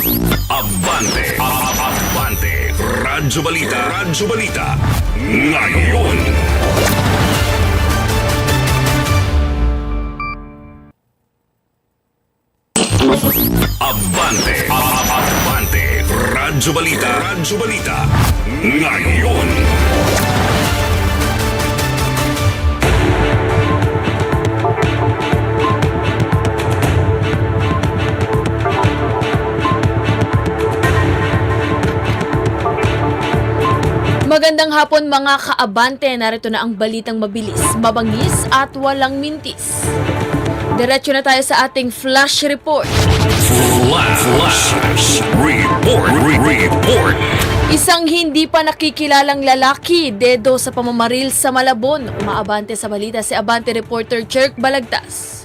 Abante, Abante, Radyo Balita, Radyo Balita, ngayon. Abante, Abante, Radyo Balita, Radyo Balita, ngayon. Magandang hapon mga kaabante, narito na ang balitang mabilis, mabangis at walang mintis. Diretso na tayo sa ating flash report. Flash, flash, report, re- report. Isang hindi pa nakikilalang lalaki, dedo sa pamamaril sa Malabon. Umaabante sa balita si Abante reporter Cherk Balagtas.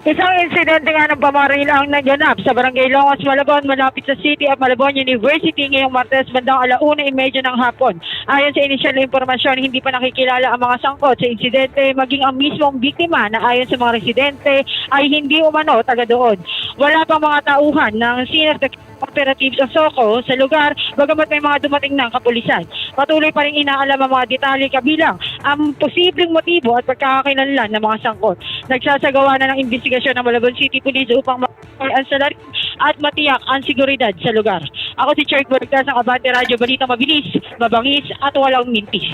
Isang insidente nga ng pamaril ang naganap sa Barangay Longos, Malabon, malapit sa City of Malabon University ngayong Martes bandang alauna imedyo ng hapon. Ayon sa inisyal na impormasyon, hindi pa nakikilala ang mga sangkot sa insidente maging ang mismong biktima na ayon sa mga residente ay hindi umano taga doon. Wala pang mga tauhan ng Senior Operatives of SOCO sa lugar bagamat may mga dumating ng kapulisan. Patuloy pa rin inaalam ang mga detalye kabilang ang posibleng motibo at pagkakakilanlan ng mga sangkot. Nagsasagawa na ng investigasyon ng Malabon City Police upang ma- ang salarin at matiyak ang seguridad sa lugar. Ako si Cherk Bergtas ng Abante Radyo Balita Mabilis, Mabangis at Walang Mintis.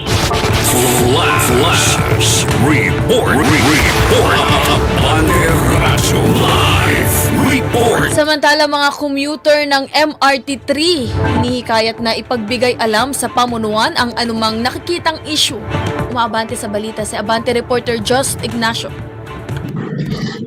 Flash, flash, report, re- report. Abante, Radyo Live, report. Samantala mga commuter ng MRT3, hinihikayat na ipagbigay alam sa pamunuan ang anumang nakikitang issue. Umaabante sa balita si Abante reporter Just Ignacio.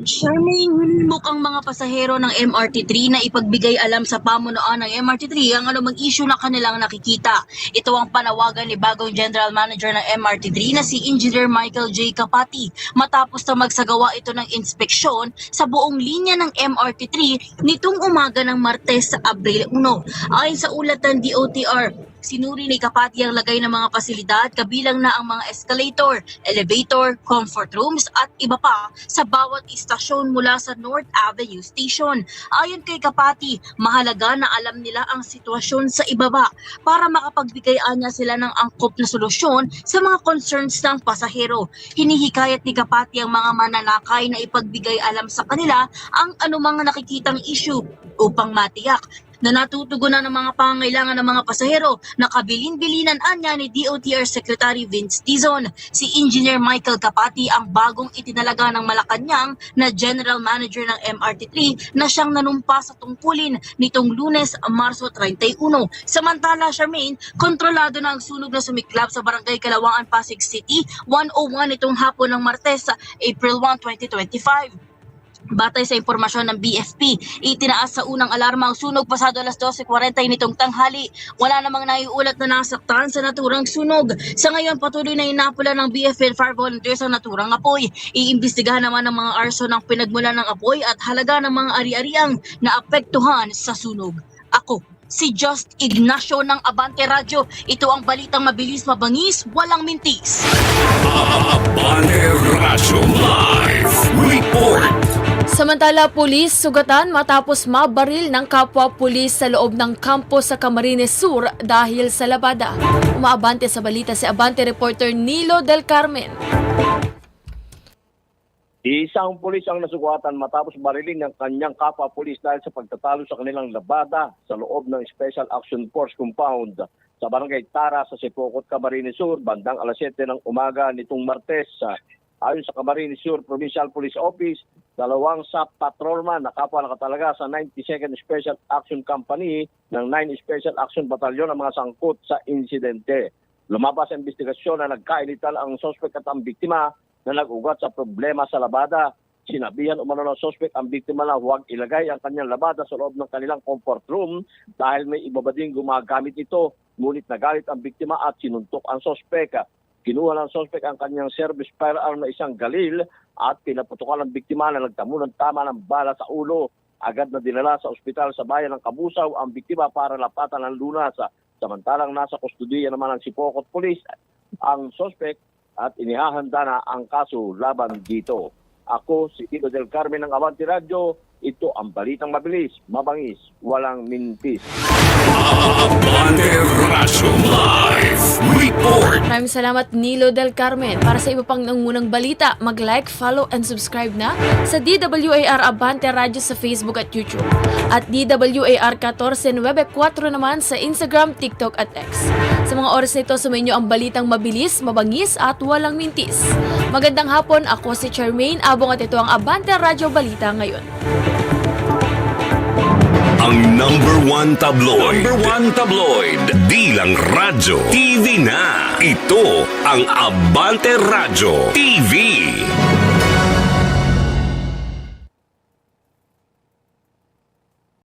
Charmaine, mukhang mga pasahero ng MRT3 na ipagbigay alam sa pamunuan ng MRT3 ang anumang issue na kanilang nakikita. Ito ang panawagan ni bagong General Manager ng MRT3 na si Engineer Michael J. Kapati matapos na magsagawa ito ng inspeksyon sa buong linya ng MRT3 nitong umaga ng Martes sa Abril 1. Ayon sa ulat ng DOTR, Sinuri ni Kapati ang lagay ng mga pasilidad kabilang na ang mga escalator, elevator, comfort rooms at iba pa sa bawat istasyon mula sa North Avenue Station. Ayon kay Kapati, mahalaga na alam nila ang sitwasyon sa ibaba para makapagbigay niya sila ng angkop na solusyon sa mga concerns ng pasahero. Hinihikayat ni Kapati ang mga mananakay na ipagbigay alam sa kanila ang anumang nakikitang issue upang matiyak na natutugunan ng mga pangangailangan ng mga pasahero na kabilin-bilinan anya ni DOTR Secretary Vince Dizon. Si Engineer Michael Kapati ang bagong itinalaga ng Malacanang na General Manager ng MRT3 na siyang nanumpa sa tungkulin nitong lunes, Marso 31. Samantala, Charmaine, kontrolado na ang sunog na sumiklab sa Barangay Kalawangan, Pasig City, 101 itong hapon ng Martes, April 1, 2025. Batay sa impormasyon ng BFP, itinaas sa unang alarma ang sunog pasado alas 12.40 nitong tanghali. Wala namang naiulat na nasaktan sa naturang sunog. Sa ngayon, patuloy na inapula ng BFP fire volunteers ang naturang apoy. Iimbestigahan naman ng mga arso ng pinagmula ng apoy at halaga ng mga ari-ariang naapektuhan sa sunog. Ako, si Just Ignacio ng Abante Radio. Ito ang balitang mabilis, mabangis, walang mintis. Abante, Radyo Live, report. Samantala, pulis sugatan matapos mabaril ng kapwa pulis sa loob ng kampo sa Camarines Sur dahil sa labada. Umaabante sa balita si Abante reporter Nilo Del Carmen. Isang pulis ang nasugatan matapos barilin ng kanyang kapwa pulis dahil sa pagtatalo sa kanilang labada sa loob ng Special Action Force Compound sa Barangay Tara sa Sipokot, Camarines Sur, bandang alas 7 ng umaga nitong Martes. Ayon sa Camarines Sur Provincial Police Office, dalawang sa patrolman na kapwa nakatalaga sa 92nd Special Action Company ng 9 Special Action Battalion ang mga sangkot sa insidente. Lumabas ang investigasyon na nagkainital ang suspect at ang biktima na nag-ugat sa problema sa labada. Sinabihan umano ng suspect ang biktima na huwag ilagay ang kanyang labada sa loob ng kanilang comfort room dahil may iba ba ding gumagamit ito. Ngunit nagalit ang biktima at sinuntok ang suspect. Kinuha ng suspect ang kanyang service firearm na isang galil at pinaputukan ng biktima na nagtamo ng tama ng bala sa ulo. Agad na dinala sa ospital sa bayan ng Kabusaw ang biktima para lapatan ng lunas. Samantalang nasa kustudiya naman ng Sipokot Police ang suspect at inihahanda na ang kaso laban dito. Ako si Tito Del Carmen ng Avanti Radio Ito ang balitang mabilis, mabangis, walang mintis. Maraming salamat Nilo del Carmen. Para sa iba pang nangunang balita, mag-like, follow, and subscribe na sa DWAR Abante Radio sa Facebook at YouTube. At DWAR 1494 naman sa Instagram, TikTok at X. Sa mga oras na ito, sumayin ang balitang mabilis, mabangis at walang mintis. Magandang hapon, ako si Charmaine Abong at ito ang Abante Radio Balita ngayon. Ang number one tabloid. Number one tabloid. Di lang radyo. TV na. Ito ang Abante Radyo TV.